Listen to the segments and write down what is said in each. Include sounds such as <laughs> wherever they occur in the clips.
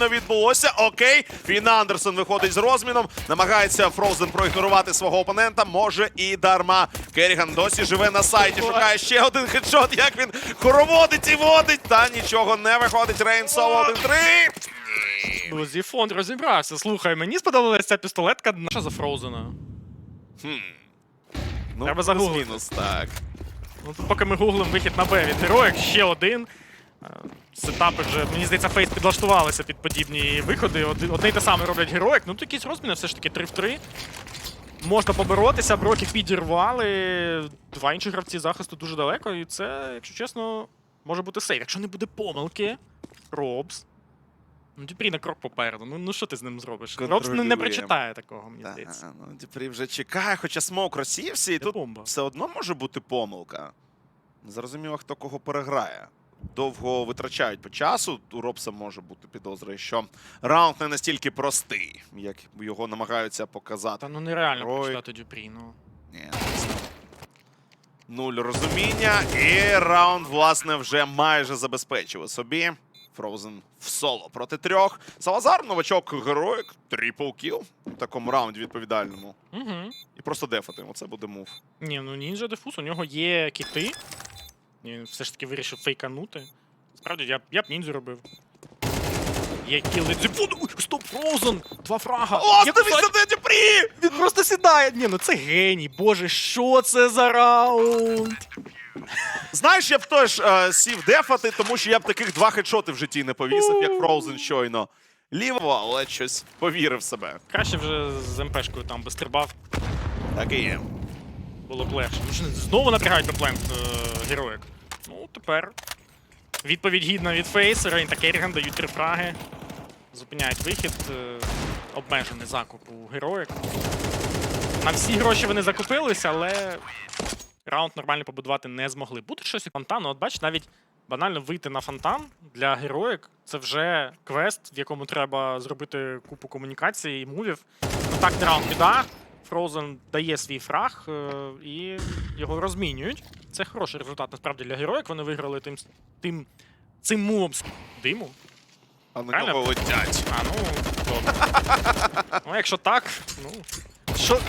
щойно відбулося. Окей, Фін Андерсон виходить з розміном, намагається Фроузен проігнорувати свого опонента. Може і дарма. Керіган досі живе на сайті, шукає ще один хедшот. Як він хороводить і водить, та нічого не виходить. Рейн соло 1-3. Ну, Зіфон розібрався. Слухай, мені сподобалася ця пістолетка. Що за Фроузена? Ну, Треба загуглити. плюс-мінус, так. Ну, тут поки ми гуглим вихід на Б від героїк, ще один. Е, Сетапи вже, мені здається, фейс підлаштувалися під подібні виходи. Одне й те саме роблять героїк. Ну, тут якісь розміни все ж таки 3 в 3. Можна поборотися, броки підірвали. Два інші гравці захисту дуже далеко, і це, якщо чесно, може бути сейф. Якщо не буде помилки, Робс. Ну, Дюпрі на крок попереду. Ну, ну що ти з ним зробиш? Робс не, не прочитає такого, мені Та, здається. ну, Дюпрі вже чекає, хоча смок розсівся, і Це тут бомба. все одно може бути помилка. Зрозуміло, хто кого переграє. Довго витрачають по часу. У Робса може бути підозра, що раунд не настільки простий, як його намагаються показати. Та ну нереально Герой. прочитати Дюпрі, ну. Ні. Нуль розуміння, і раунд, власне, вже майже забезпечили собі. Фроузен в соло проти трьох. Салазар, новачок героїк, трипл кіл у такому раунді відповідальному. Угу. І просто дефати. Оце буде мув. Ні, ну нінджа дефус, у нього є кіти. Він все ж таки вирішив фейканути. Справді, я, б- я б ніндзю робив. Є кіли Стоп, Фроузен! Два фрага! О, дивись кусок- Дюпрі! Він просто сідає! Ні, ну це геній! Боже, що це за раунд? Знаєш, я б теж е, сів дефати, тому що я б таких два хедшоти в житті не повісив, як Фроузен щойно. Ліво, але щось повірив в себе. Краще вже з МПшкою там би стрибав, Так і є. Було б легше. Ну що знову натягають на плент е, героїк. Ну, тепер. Відповідь гідна від Фейс, Рейн та Керріган дають три фраги. Зупиняють вихід. Е, обмежений закуп у героїк. На всі гроші вони закупилися, але раунд нормально побудувати не змогли. Буде щось у фонтану. От бач, навіть банально вийти на фонтан для героїк це вже квест, в якому треба зробити купу комунікацій і мувів. Контактний раунд біда. Фроузен дає свій фраг е, і його розмінюють. Це хороший результат насправді для героїк. Вони виграли тим, тим цим мувом з диму. А на кого летять. А, ну, добре. ну, якщо так, ну. Що?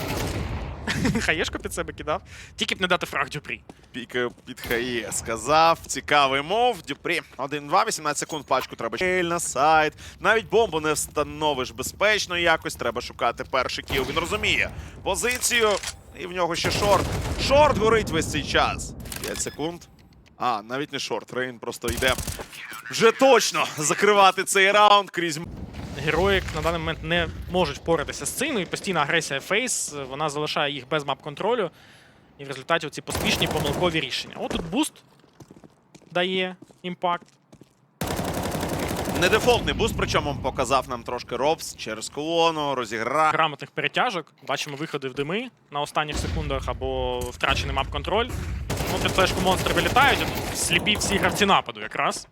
<laughs> Хаєшку під себе кидав. Тільки б не дати фраг Дюпрі. Пікаю під хає. Сказав, цікавий мов. Дюпрі 1-2, 18 секунд пачку треба на сайт. Навіть бомбу не встановиш безпечно якось. Треба шукати перший кіл. Він розуміє позицію. І в нього ще шорт. Шорт горить весь цей час. 5 секунд. А, навіть не шорт. Рейн просто йде вже точно закривати цей раунд крізь Героїк на даний момент не можуть впоратися з цим, і постійна агресія Фейс, вона залишає їх без мап-контролю. І в результаті ці поспішні помилкові рішення. От тут буст дає імпакт. Не дефолтний буст, причому показав нам трошки Робс через колону, розіграв. грамотних перетяжок. Бачимо виходи в дими на останніх секундах або втрачений мап-контроль. Ну, під флешку монстри вилітають. Сліпі всі гравці нападу якраз.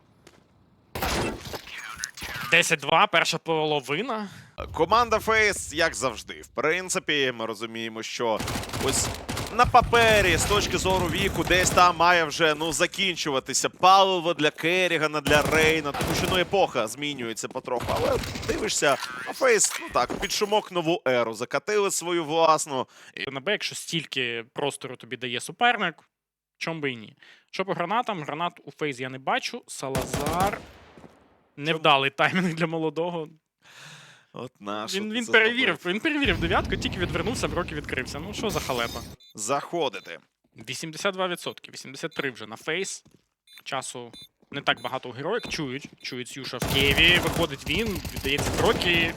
10-2, перша половина. Команда Фейс, як завжди. В принципі, ми розуміємо, що ось на папері, з точки зору віку, десь там має вже ну закінчуватися паливо для Керрігана, для Рейна, тому що ну епоха змінюється потроху. Але дивишся, а Фейс, ну так, під шумок нову еру, закатили свою власну. На Б, якщо стільки простору тобі дає суперник, чом би і ні. Що по гранатам? Гранат у фейз я не бачу. Салазар. Невдалий таймінг для молодого. От наш. Він, він перевірив, він перевірив дев'ятку, тільки відвернувся, броки відкрився. Ну що за халепа? заходити. 82%, 83 вже на фейс. Часу не так багато у героїк. Чують. Чують Сюша в Києві. Виходить він, віддається Брокі.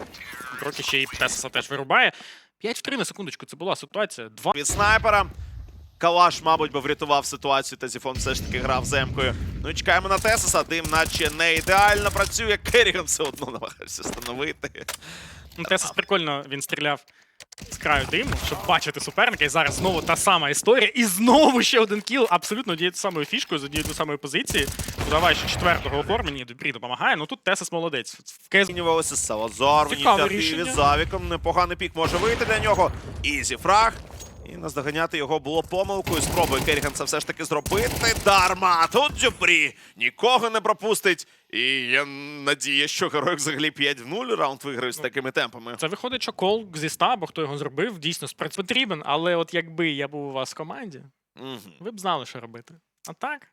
Брокі ще й Тесса теж вирубає. 5 в 3 на секундочку. Це була ситуація. 2 від снайпера. Калаш, мабуть, би врятував ситуацію. та Зіфон все ж таки грав земкою. Ну і чекаємо на Тесоса. Дим наче не ідеально працює. Керріган все одно намагається встановити. Ну, Тесас прикольно він стріляв з краю диму, щоб бачити суперника. І зараз знову та сама історія. І знову ще один кіл. Абсолютно однією самою фішкою, з однією самої позиції. Давай ще четвертого оформлення. Дебрі допомагає. Ну тут Тесас молодець. В Змінювалося Салазар в ініціативі з Завіком. Непоганий пік може вийти для нього. Ізі фраг. І наздоганяти його було помилкою. Спробує Керріган це все ж таки зробити. Дарма! Тут Дюпрі нікого не пропустить. І є надія, що герой взагалі 5 в 0 раунд виграє з такими темпами. Це виходить, що кол зі стабу, хто його зробив, дійсно спецпотрібен, але от якби я був у вас в команді, Мгм. ви б знали, що робити. А так?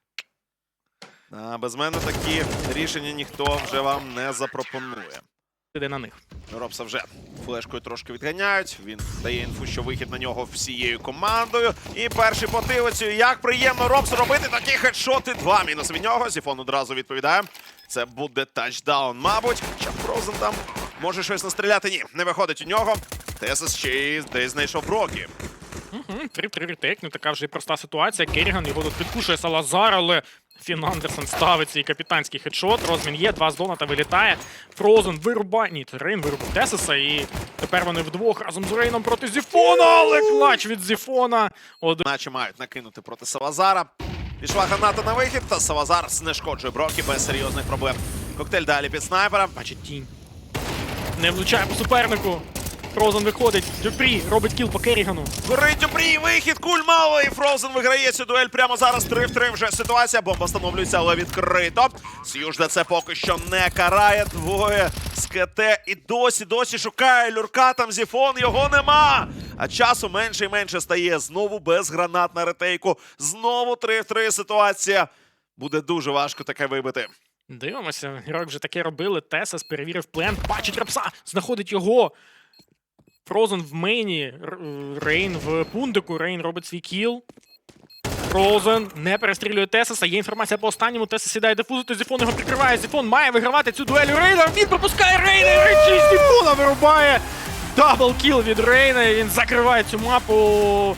А без мене такі рішення ніхто вже вам не запропонує. Іде на них. Робса вже флешкою трошки відганяють. Він дає інфу, що вихід на нього всією командою. І перший по тивицю. Як приємно Робс робити такі хедшоти. Два мінус від нього. Зіфон одразу відповідає. Це буде тачдаун, мабуть. Хоча Фрозен там може щось настріляти. Ні, не виходить у нього. Тесис ще й десь знайшов Брокі. Угу, 3-3 ретейк, не така вже й проста ситуація. Керріган його тут підкушує Салазар, але Фін Андерсон ставить свій капітанський хедшот. Розмін є, два з доната вилітає. Фрозен вирубає. Ні, Рейн вирубив Тесиса, і тепер вони вдвох разом з Рейном проти Зіфона, але клач від Зіфона. Один Наче мають накинути проти Савазара. Пішла граната на вихід, та Савазар знешкоджує Брокі без серйозних проблем. Коктейль далі під снайпера. бачить тінь. Не влучає по супернику. Фрозен виходить. Дюпрі робить кіл по Керрігану. Горить Дюпрі, вихід, куль мало, і Фроузен виграє цю дуель прямо зараз. 3 в 3 вже ситуація. Бомба встановлюється, але відкрито. Сюжда це поки що не карає. Двоє з КТ і досі, досі шукає люрка. Там зіфон, його нема. А часу менше і менше стає. Знову без гранат на ретейку. Знову 3 в 3 ситуація. Буде дуже важко таке вибити. Дивимося, герой вже таке робили. Тесас перевірив плен, бачить рапса, знаходить його. Фрозен в мейні, Рейн в пундику, Рейн робить свій кіл. Фрозен не перестрілює Тесаса. Є інформація по останньому. Тесас сідає дефузити, Зіфон його прикриває. Зіфон має вигравати цю дуель у Рейна. Він пропускає Рейна, і Рейн через Зіфона вирубає. Дабл кіл від Рейна. і Він закриває цю мапу.